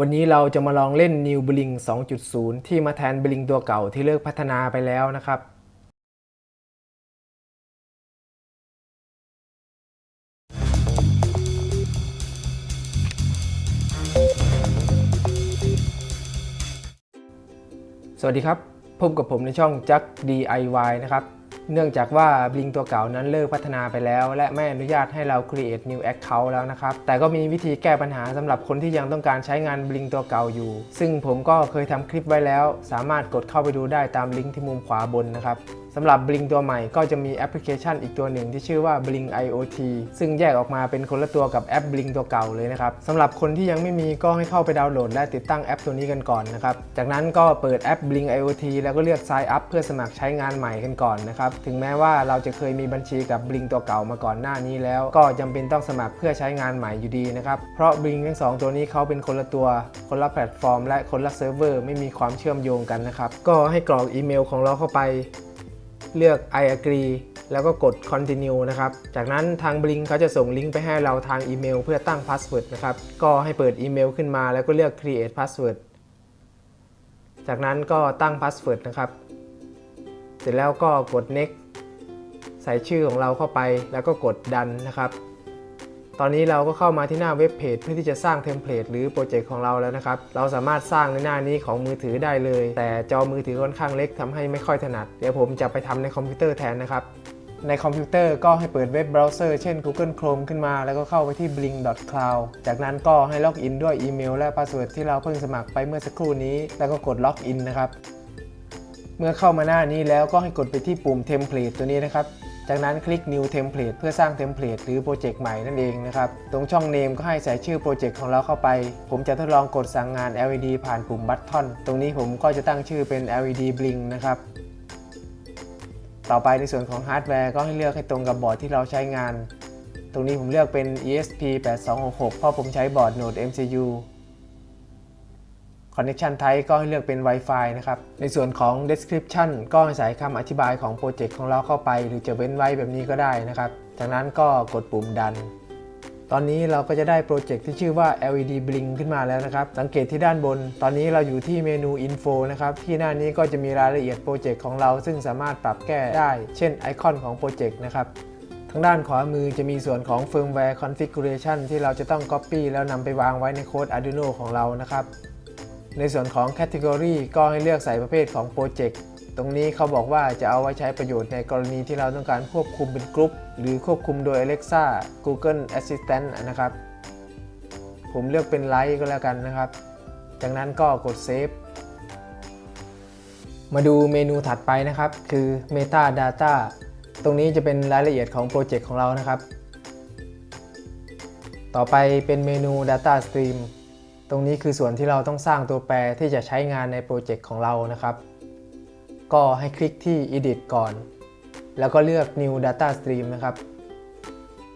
วันนี้เราจะมาลองเล่น New Bling 2.0 ที่มาแทน Bling ตัวเก่าที่เลิกพัฒนาไปแล้วนะครับ สวัสดีครับ พบกับผมในช่อง Jack DIY นะครับ เนื่องจากว่าบลิงตัวเก่านั้นเลิกพัฒนาไปแล้ว และไม่อนุญาตให้เรา create new account แล้วนะครับ แต่ก็มีวิธีแก้ปัญหาสำหรับคนที่ยังต้องการใช้งานบลิงตัวเก่าอยู่ ซึ่งผมก็เคยทำคลิปไว้แล้ว สามารถกดเข้าไปดูได้ตามลิงก์ที่มุมขวาบนนะครับ สำหรับ Bling ตัวใหม่ก็จะมีแอปพลิเคชันอีกตัวหนึ่งที่ชื่อว่า Bling IoT ซึ่งแยกออกมาเป็นคนละตัวกับแอป Bling ตัวเก่าเลยนะครับสำหรับคนที่ยังไม่มีก็ให้เข้าไปดาวน์โหลดและติดตั้งแอปตัวนี้กันก่อนนะครับจากนั้นก็เปิดแอป Bling IoT แล้วก็เลือก Sign Up เพื่อสมัครใช้งานใหม่กันก่อนนะครับถึงแม้ว่าเราจะเคยมีบัญชีกับ Bling ตัวเก่ามาก่อนหน้านี้แล้ว ก็จำเป็นต้องสมัครเพื่อใช้งานใหม่อยู่ดีนะครับเพราะ Bling ทั้งสองตัวนี้เขาเป็นคนละตัว คนละแพลตฟอร์ม และคนละเซิร์ฟเวอร์ไม่มีความเชื่อมโยงกันนะครับก็ให้กรอกอีเมลของเราเข้าไป เลือก I agree แล้วก็กด continue นะครับ จากนั้นทางบลิงเขาจะส่งลิงก์ไปให้เราทางอีเมลเพื่อตั้ง password นะครับ ก็ให้เปิดอีเมลขึ้นมาแล้วก็เลือก create password จากนั้นก็ตั้ง password นะครับ เสร็จแล้วก็กด next ใส่ชื่อของเราเข้าไปแล้วก็กดดันนะครับ ตอนนี้เราก็เข้ามาที่หน้าเว็บเพจเพื่อที่จะสร้างเทมเพลตหรือโปรเจกต์ของเราแล้วนะครับ เราสามารถสร้างในหน้านี้ของมือถือได้เลย แต่จอมือถือค่อนข้างเล็กทำให้ไม่ค่อยถนัด เดี๋ยวผมจะไปทำในคอมพิวเตอร์แทนนะครับ ในคอมพิวเตอร์ก็ให้เปิดเว็บเบราว์เซอร์เช่น Google Chrome ขึ้นมา แล้วก็เข้าไปที่ blink.cloud จากนั้นก็ให้ล็อกอินด้วยอีเมล และพาสเวิร์ดที่เราเพิ่งสมัครไปเมื่อสักครู่นี้ แล้วก็กดล็อกอินนะครับ เมื่อเข้ามาหน้านี้แล้วก็ให้กดไปที่ปุ่ม Template ตัวนี้นะครับ จากนั้นคลิก New Template เพื่อสร้างเทมเพลตหรือโปรเจกต์ใหม่นั่นเองนะครับ ตรงช่อง Name ก็ให้ใส่ชื่อโปรเจกต์ของเราเข้าไป ผมจะทดลองกดสั่งงาน LED ผ่านปุ่ม Button ตรงนี้ผมก็จะตั้งชื่อเป็น LED Blink นะครับ ต่อไปในส่วนของฮาร์ดแวร์ก็ให้เลือกให้ตรงกับบอร์ดที่เราใช้งาน ตรงนี้ผมเลือกเป็น ESP8266 เพราะผมใช้บอร์ด Node MCU Connection Type ก็ให้เลือกเป็น Wi-Fi นะครับ ในส่วนของ Description ก็ให้ใส่คำอธิบายของโปรเจกต์ของเราเข้าไป หรือจะเว้นไว้แบบนี้ก็ได้นะครับ จากนั้นก็กดปุ่มดัน ตอนนี้เราก็จะได้โปรเจกต์ที่ชื่อว่า LED Blink ขึ้นมาแล้วนะครับ สังเกตที่ด้านบน ตอนนี้เราอยู่ที่เมนู Info นะครับ ที่หน้านี้ก็จะมีรายละเอียดโปรเจกต์ของเรา ซึ่งสามารถปรับแก้ได้ เช่นไอคอนของโปรเจกต์นะครับทางด้านขวามือจะมีส่วนของ Firmware Configuration ที่เราจะต้อง Copy แล้วนำไปวางไว้ในโค้ด Arduino ของเรานะครับ ในส่วนของ Category ก็ให้เลือกใส่ประเภทของโปรเจกต์ตรงนี้เขาบอกว่าจะเอาไว้ใช้ประโยชน์ในกรณีที่เราต้องการควบคุมเป็นกลุ่มหรือควบคุมโดย Alexa Google Assistant นะครับ ผมเลือกเป็น Light ก็แล้วกันนะครับ จากนั้นก็กด Save มาดูเมนูถัดไปนะครับ คือ Meta Data ตรงนี้จะเป็นรายละเอียดของโปรเจกต์ของเรานะครับ ต่อไปเป็นเมนู Data Stream ตรงนี้คือส่วนที่เราต้องสร้างตัวแปรที่จะใช้งานในโปรเจกต์ของเรานะครับ ก็ให้คลิกที่ Edit ก่อน แล้วก็เลือก New Data Stream นะครับ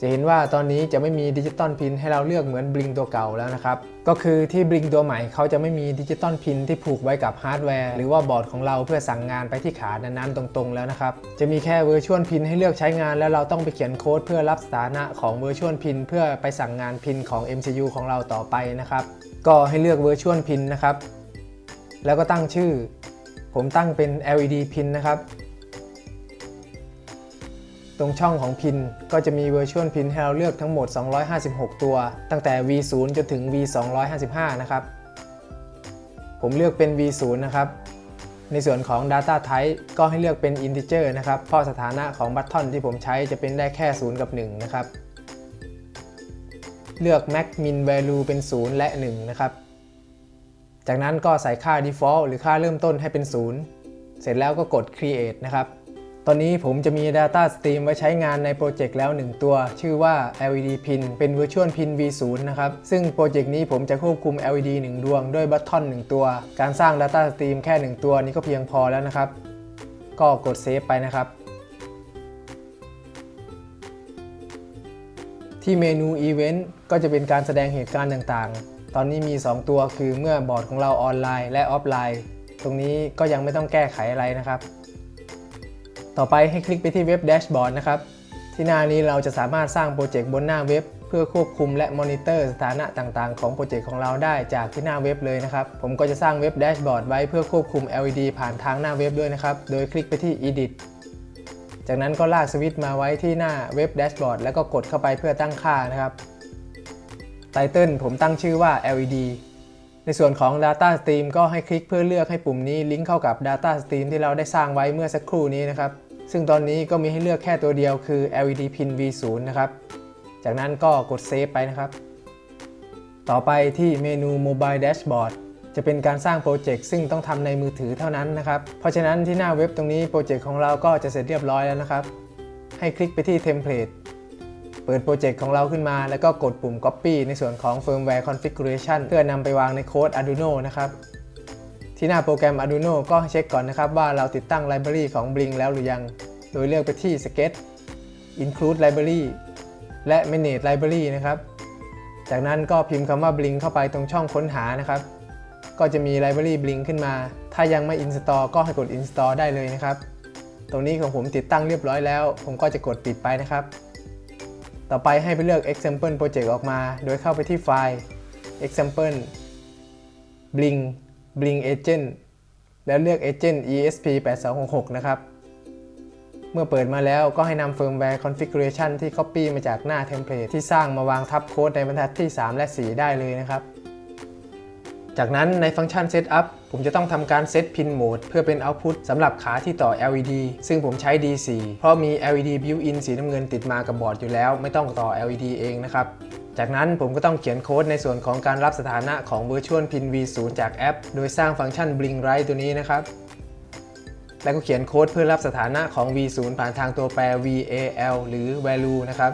จะเห็นว่าตอนนี้จะไม่มีดิจิตอลพินให้เราเลือกเหมือน Blink ตัวเก่าแล้วนะครับ ก็คือที่ Blink ตัวใหม่เขาจะไม่มีดิจิตอลพินที่ผูกไว้กับฮาร์ดแวร์หรือว่าบอร์ดของเราเพื่อสั่งงานไปที่ขานั้นๆตรงๆ แล้วนะครับ จะมีแค่ Virtual Pin ให้เลือกใช้งานแล้วเราต้องไปเขียนโค้ดเพื่อรับสถานะของ Virtual Pin เพื่อไปสั่งงานพินของ MCU ของเราต่อไปนะครับ ก็ให้เลือก Virtual Pin นะครับ แล้วก็ตั้งชื่อ ผมตั้งเป็น LED Pin นะครับ ตรงช่องของพินก็จะมี Virtual Pin ให้เราเลือกทั้งหมด 256 ตัว ตั้งแต่ V0 จนถึง V255 นะครับ ผมเลือกเป็น V0 นะครับ ในส่วนของ Data Type ก็ให้เลือกเป็น Integer นะครับ เพราะสถานะของบัตทอนที่ผมใช้จะเป็นได้แค่ 0 กับ 1 นะครับ เลือก Max Min Value เป็น 0 และ 1 นะครับ จากนั้นก็ใส่ค่า Default หรือค่าเริ่มต้นให้เป็น 0 เสร็จแล้วก็กด Create นะครับ ตอนนี้ผมจะมี Data Stream ไว้ใช้งานในโปรเจกต์แล้ว 1 ตัว ชื่อว่า LED Pin เป็น Virtual Pin V0 นะครับ ซึ่งโปรเจกต์นี้ผมจะควบคุม LED 1 ดวงด้วยบัตทอน1ตัว การสร้าง Data Stream แค่ 1 ตัวนี้ก็เพียงพอแล้วนะครับ ก็กด Save ไปนะครับ ที่เมนู Event ก็จะเป็นการแสดงเหตุการณ์ต่างๆ ตอนนี้มี 2 ตัวคือเมื่อบอร์ดของเราออนไลน์และออฟไลน์ ตรงนี้ก็ยังไม่ต้องแก้ไขอะไรนะครับ ต่อไปให้คลิกไปที่เว็บแดชบอร์ดนะครับ ที่หน้านี้เราจะสามารถสร้างโปรเจกต์บนหน้าเว็บ เพื่อพื่อควบคุมและมอนิเตอร์สถานะต่างๆ ของโปรเจกต์ของเราได้จากที่หน้าเว็บเลยนะครับ ผมก็จะสร้างเว็บแดชบอร์ดไว้เพื่อควบคุม LED ผ่านทางหน้าเว็บด้วยนะครับ โดยคลิกไปที่ Edit จากนั้นก็ลากสวิตช์มาไว้ที่หน้าเว็บแดชบอร์ดแล้วก็กดเข้าไปเพื่อตั้งค่านะครับไตเติลผมตั้งชื่อว่า LED ในส่วนของ Data Stream ก็ให้คลิกเพื่อเลือกให้ปุ่มนี้ลิงก์เข้ากับ Data Stream ที่เราได้สร้างไว้เมื่อสักครู่นี้นะครับ ซึ่งตอนนี้ก็มีให้เลือกแค่ตัวเดียวคือ LED pin V0 นะครับ จากนั้นก็กดเซฟไปนะครับ ต่อไปที่เมนู Mobile Dashboard จะเป็นการสร้างโปรเจกต์ซึ่งต้องทำในมือถือเท่านั้นนะครับ เพราะฉะนั้นที่หน้าเว็บตรงนี้โปรเจกต์ของเราก็จะเสร็จเรียบร้อยแล้วนะครับ ให้คลิกไปที่ Template เปิดโปรเจกต์ของเราขึ้นมา แล้วก็กดปุ่ม Copy ในส่วนของ Firmware Configuration เพื่อนำไปวางในโค้ด Arduino นะครับ ที่หน้าโปรแกรม Arduino ก็เช็คก่อนนะครับว่าเราติดตั้งไลบรารีของ Blink แล้วหรือยัง โดยเลือกไปที่ Sketch Include Library และ Manage Library นะครับ จากนั้นก็พิมพ์คำว่า Blink เข้าไปตรงช่องค้นหานะครับ ก็จะมี Library Blink ขึ้นมา ถ้ายังไม่ Install ก็ให้กด Install ได้เลยนะครับ ตรงนี้ของผมติดตั้งเรียบร้อยแล้ว ผมก็จะกดปิดไปนะครับ ต่อไปให้ไปเลือก Example Project ออกมา โดยเข้าไปที่ไฟล์ Example Blink Blink Agent แล้วเลือก Agent ESP8266 นะครับ เมื่อเปิดมาแล้วก็ให้นำ Firmware Configuration ที่ Copy มาจากหน้าเทมเพลตที่สร้างมาวางทับโค้ดในบรรทัดที่ 3 และ 4 ได้เลยนะครับ จากนั้นในฟังก์ชัน Setup ผมจะต้องทำการเซต Pin Mode เพื่อเป็น Output สำหรับขาที่ต่อ LED ซึ่งผมใช้ D4 เพราะมี LED built-in สีน้ำเงินติดมากับบอร์ดอยู่แล้ว ไม่ต้องต่อ LED เองนะครับ จากนั้นผมก็ต้องเขียนโค้ดในส่วนของการรับสถานะของ Virtual Pin V0 จากแอป โดยสร้างฟังก์ชัน Blink Right ตัวนี้นะครับแล้วก็เขียนโค้ดเพื่อรับสถานะของ V0 ผ่านทางตัวแปร VAL หรือ value นะครับ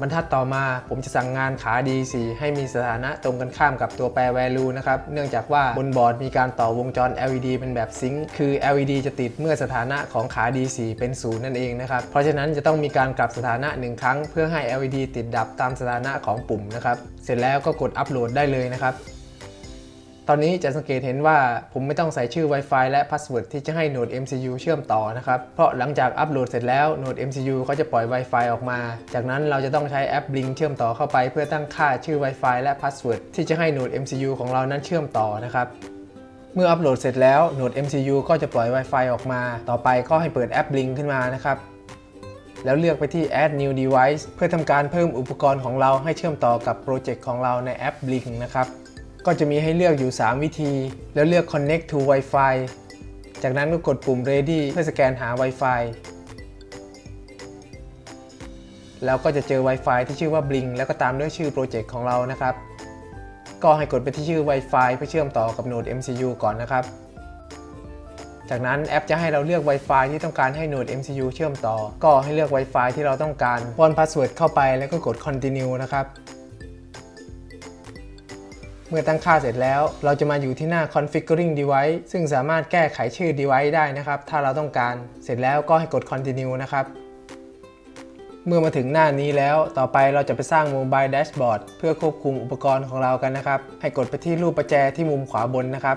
บรรทัดต่อมาผมจะสั่งงานขา D4 ให้มีสถานะตรงกันข้ามกับตัวแปร value นะครับ เนื่องจากว่าบนบอร์ดมีการต่อวงจร LED เป็นแบบซิงค์คือ LED จะติดเมื่อสถานะของขา D4 เป็น0นั่นเองนะครับ เพราะฉะนั้นจะต้องมีการกลับสถานะ 1 ครั้ง เพื่อให้ LED ติดดับตามสถานะของปุ่มนะครับ เสร็จแล้วก็กดอัปโหลดได้เลยนะครับ ตอนนี้จะสังเกตเห็นว่าผมไม่ต้องใส่ชื่อ Wi-Fi และพาสเวิร์ดที่จะให้โหนด MCU เชื่อมต่อนะครับ เพราะหลังจากอัปโหลดเสร็จแล้วโหนด MCU เขาจะปล่อย Wi-Fi ออกมา จากนั้นเราจะต้องใช้แอป Blink เชื่อมต่อเข้าไป เพื่อตั้งค่าชื่อ Wi-Fi และพาสเวิร์ดที่จะให้โหนด MCU ของเรานั้นเชื่อมต่อนะครับเมื่ออัปโหลดเสร็จแล้วโหนด MCU ก็จะปล่อย Wi-Fi ออกมา ต่อไปก็ให้เปิดแอป Blink ขึ้นมานะครับ แล้วเลือกไปที่ Add New Device เพื่อทำการเพิ่มอุปกรณ์ของเราให้เชื่อมต่อกับโปรเจกต์ของเราในแอป Blink นะครับ ก็จะมีให้เลือกอยู่ 3 วิธี แล้วเลือก Connect to Wi-Fi จากนั้นก็กดปุ่ม Ready เพื่อสแกนหา Wi-Fi แล้วก็จะเจอ Wi-Fi ที่ชื่อว่า Blink แล้วก็ตามด้วยชื่อโปรเจกต์ของเรานะครับ ก็ให้กดไปที่ชื่อ Wi-Fi เพื่อเชื่อมต่อกับโหนด MCU ก่อนนะครับ จากนั้นแอปจะให้เราเลือก Wi-Fi ที่ต้องการให้โหนด MCU เชื่อมต่อ ก็ให้เลือก Wi-Fi ที่เราต้องการป้อนพาสเวิร์ดเข้าไปแล้วก็กด Continue นะครับ เมื่อตั้งค่าเสร็จแล้ว เราจะมาอยู่ที่หน้า configuring device ซึ่งสามารถแก้ไขชื่อ device ได้นะครับ ถ้าเราต้องการ เสร็จแล้วก็ให้กด continue นะครับ เมื่อมาถึงหน้านี้แล้ว ต่อไปเราจะไปสร้าง mobile dashboard เพื่อควบคุมอุปกรณ์ของเรากันนะครับ ให้กดไปที่รูปประแจที่มุมขวาบนนะครับ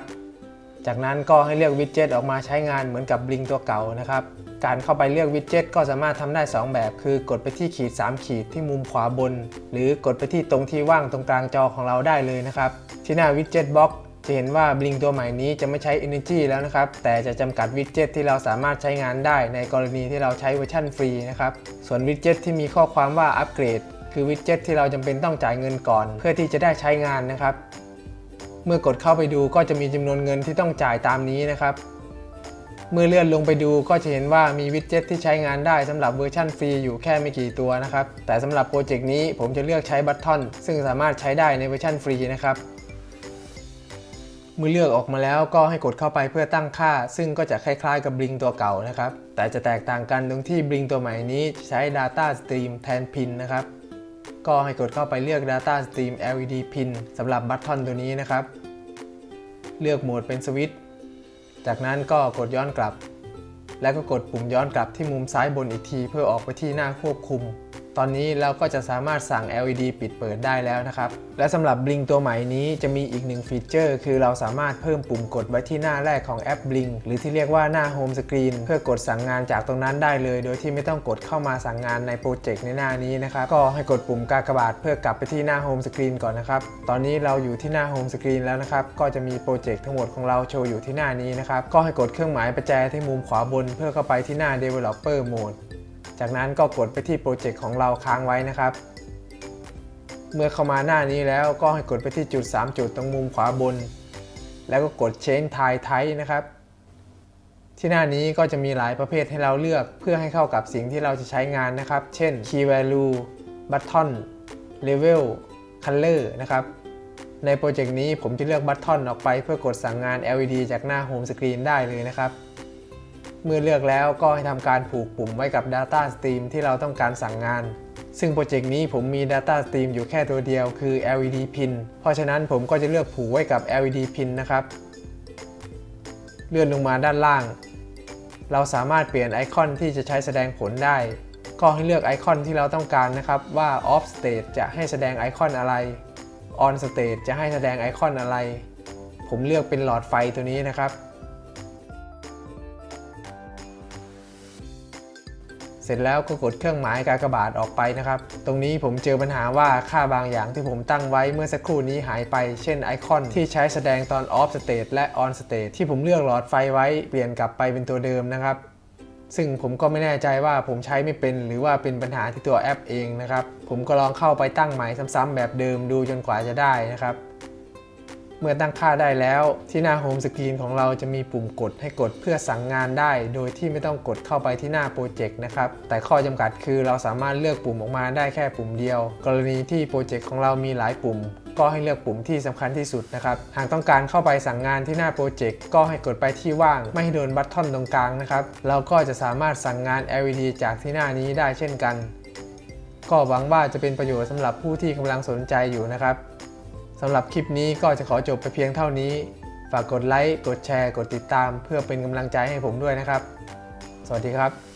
จากนั้นก็ให้เลือกวิดเจ็ตออกมาใช้งานเหมือนกับ Blink ตัวเก่านะครับ การเข้าไปเลือกวิดเจ็ตก็สามารถทำได้ 2 แบบ คือกดไปที่ขีด 3 ขีดที่มุมขวาบน หรือกดไปที่ตรงที่ว่างตรงกลางจอของเราได้เลยนะครับ ที่หน้าวิดเจ็ตบ็อกจะเห็นว่า Blink ตัวใหม่นี้จะไม่ใช้ Energy แล้วนะครับ แต่จะจำกัดวิดเจ็ตที่เราสามารถใช้งานได้ในกรณีที่เราใช้เวอร์ชันฟรีนะครับ ส่วนวิดเจ็ตที่มีข้อความว่าอัปเกรด คือวิดเจ็ตที่เราจำเป็นต้องจ่ายเงินก่อน เพื่อที่จะได้ใช้งานนะครับ เมื่อกดเข้าไปดูก็จะมีจำนวนเงินที่ต้องจ่ายตามนี้นะครับ เมื่อเลื่อนลงไปดูก็จะเห็นว่ามีวิดเจ็ตที่ใช้งานได้สำหรับเวอร์ชันฟรีอยู่แค่ไม่กี่ตัวนะครับ แต่สำหรับโปรเจกต์นี้ผมจะเลือกใช้บัตทอนซึ่งสามารถใช้ได้ในเวอร์ชันฟรีนะครับเมื่อเลือกออกมาแล้วก็ให้กดเข้าไปเพื่อตั้งค่า ซึ่งก็จะคล้ายๆกับ Blink ตัวเก่านะครับ แต่จะแตกต่างกันตรงที่ Blink ตัวใหม่นี้ใช้ Data Stream แทน Pin นะครับ ก็ให้กดเข้าไปเลือก Data Stream LED Pin สำหรับบัตทอนตัวนี้นะครับ เลือกโหมดเป็นสวิตช์ จากนั้นก็กดย้อนกลับ และก็กดปุ่มย้อนกลับที่มุมซ้ายบนอีกที เพื่อออกไปที่หน้าควบคุม ตอนนี้เราก็จะสามารถสั่ง LED ปิดเปิดได้แล้วนะครับ และสำหรับ Blink ตัวใหม่นี้จะมีอีกหนึ่งฟีเจอร์ คือเราสามารถเพิ่มปุ่มกดไว้ที่หน้าแรกของแอป Blink หรือที่เรียกว่าหน้า Home Screen เพื่อกดสั่งงานจากตรงนั้นได้เลย โดยที่ไม่ต้องกดเข้ามาสั่งงานในโปรเจกต์ในหน้านี้นะครับก็ให้กดปุ่มกากบาทเพื่อกลับไปที่หน้า Home Screen ก่อนนะครับ ตอนนี้เราอยู่ที่หน้า Home Screen แล้วนะครับก็จะมีโปรเจกต์ทั้งหมดของเราโชว์อยู่ที่หน้านี้นะครับก็ให้กดเครื่องหมายประแจที่มุมขวาบน เพื่อเข้าไปที่หน้า Developer Mode จากนั้นก็กดไปที่โปรเจกต์ของเราค้างไว้นะครับ เมื่อเข้ามาหน้านี้แล้วก็ให้กดไปที่จุด 3 จุดตรงมุมขวาบน แล้วก็กด Change Type Type นะครับ ที่หน้านี้ก็จะมีหลายประเภทให้เราเลือกเพื่อให้เข้ากับสิ่งที่เราจะใช้งานนะครับ เช่น Key Value Button Level Color นะครับในโปรเจกต์นี้ผมจะเลือกบัตทอนออกไปเพื่อกดสั่งงาน LED จากหน้า Home Screen ได้เลยนะครับ เมื่อเลือกแล้วก็ให้ทำการผูกปุ่มไว้กับ Data Stream ที่เราต้องการสั่งงาน ซึ่งโปรเจกต์นี้ผมมี Data Stream อยู่แค่ตัวเดียวคือ LED Pin เพราะฉะนั้นผมก็จะเลือกผูกไว้กับ LED Pin นะครับ เลื่อนลงมาด้านล่าง เราสามารถเปลี่ยนไอคอนที่จะใช้แสดงผลได้ ก็ให้เลือกไอคอนที่เราต้องการนะครับว่า Off State จะให้แสดงไอคอนอะไร On State จะให้แสดงไอคอนอะไร ผมเลือกเป็นหลอดไฟตัวนี้นะครับ เสร็จแล้วก็กดเครื่องหมายกากบาทออกไปนะครับ ตรงนี้ผมเจอปัญหาว่าค่าบางอย่างที่ผมตั้งไว้เมื่อสักครู่นี้หายไป เช่นไอคอนที่ใช้แสดงตอน off state และ on state ที่ผมเลือกหลอดไฟไว้เปลี่ยนกลับไปเป็นตัวเดิมนะครับ ซึ่งผมก็ไม่แน่ใจว่าผมใช้ไม่เป็นหรือว่าเป็นปัญหาที่ตัวแอปเองนะครับ ผมก็ลองเข้าไปตั้งใหม่ซ้ำๆแบบเดิมดูจนกว่าจะได้นะครับ เมื่อตั้งค่าได้แล้ว ที่หน้าโฮมสกรีนของเราจะมีปุ่มกดให้กดเพื่อสั่งงานได้ โดยที่ไม่ต้องกดเข้าไปที่หน้าโปรเจกต์นะครับ แต่ข้อจำกัดคือเราสามารถเลือกปุ่มออกมาได้แค่ปุ่มเดียว กรณีที่โปรเจกต์ของเรามีหลายปุ่ม ก็ให้เลือกปุ่มที่สำคัญที่สุดนะครับ หากต้องการเข้าไปสั่งงานที่หน้าโปรเจกต์ก็ให้กดไปที่ว่าง ไม่ให้โดนบัตทอนตรงกลางนะครับ เราก็จะสามารถสั่งงาน LED จากที่หน้านี้ได้เช่นกัน ก็หวังว่าจะเป็นประโยชน์สำหรับผู้ที่กำลังสนใจอยู่นะครับ สำหรับคลิปนี้ก็จะขอจบไปเพียงเท่านี้ ฝากกดไลค์ กดแชร์ กดติดตาม เพื่อเป็นกำลังใจให้ผมด้วยนะครับ สวัสดีครับ